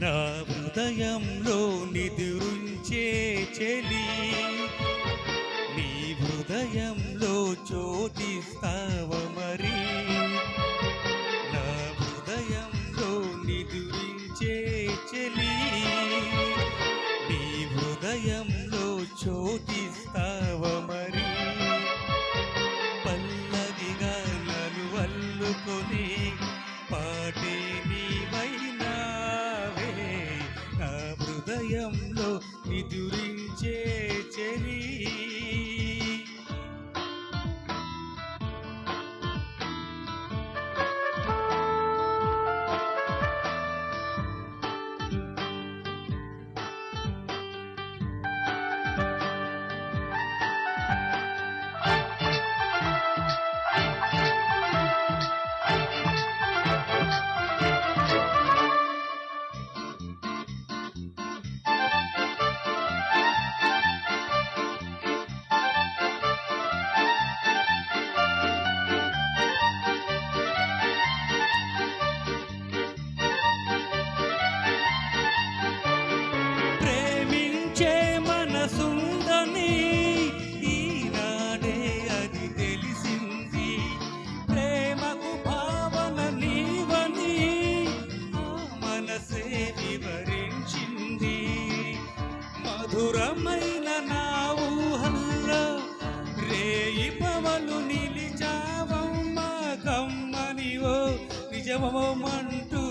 నా హృదయంలో నిదురుంచే చెలి హృదయంలో మధురమైన నా ఊహల్లో రేయి పవలు నిలిచావమ్మ కమ్మని ఓ నిజమమంటూ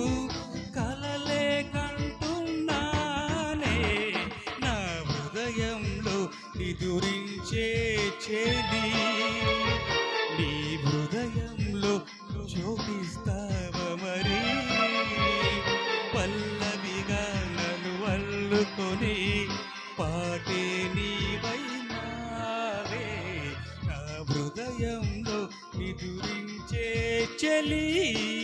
కలలే కంటున్నానే. నా హృదయంలో నిదురించే చెలి నీ హృదయంలో చూపిస్తావ మరి? పల్లవిగా నన్ను అల్లుకొని పాటే నీవైనావే. నా హృదయంలో నిదురించే చెలి.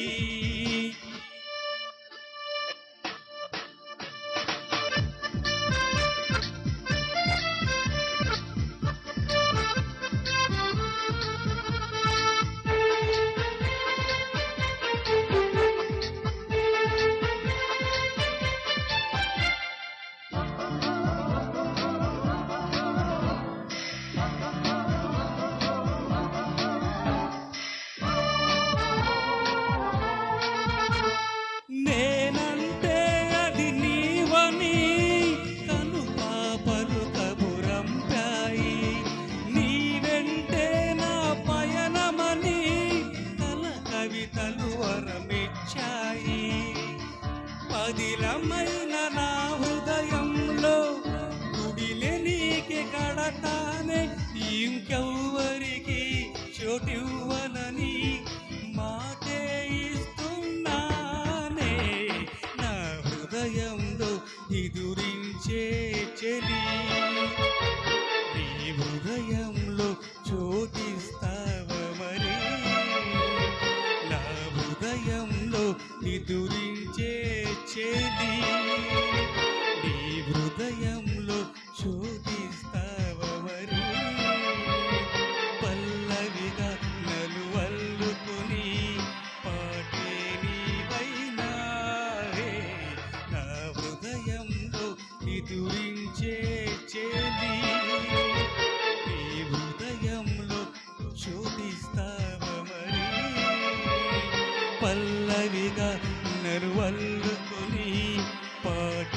மதிலமை నిదురించే చెలి నీ హృదయంలో చోటిస్తావ మరి? పల్లవిగా నన్ను అల్లుకొని పాటే నీవైనావే నా హృదయంలో నిదురించే చెలి నీ హృదయంలో శోధిస్తావ మరి? పల్లవిగా నన్ను అల్లుకొని పాట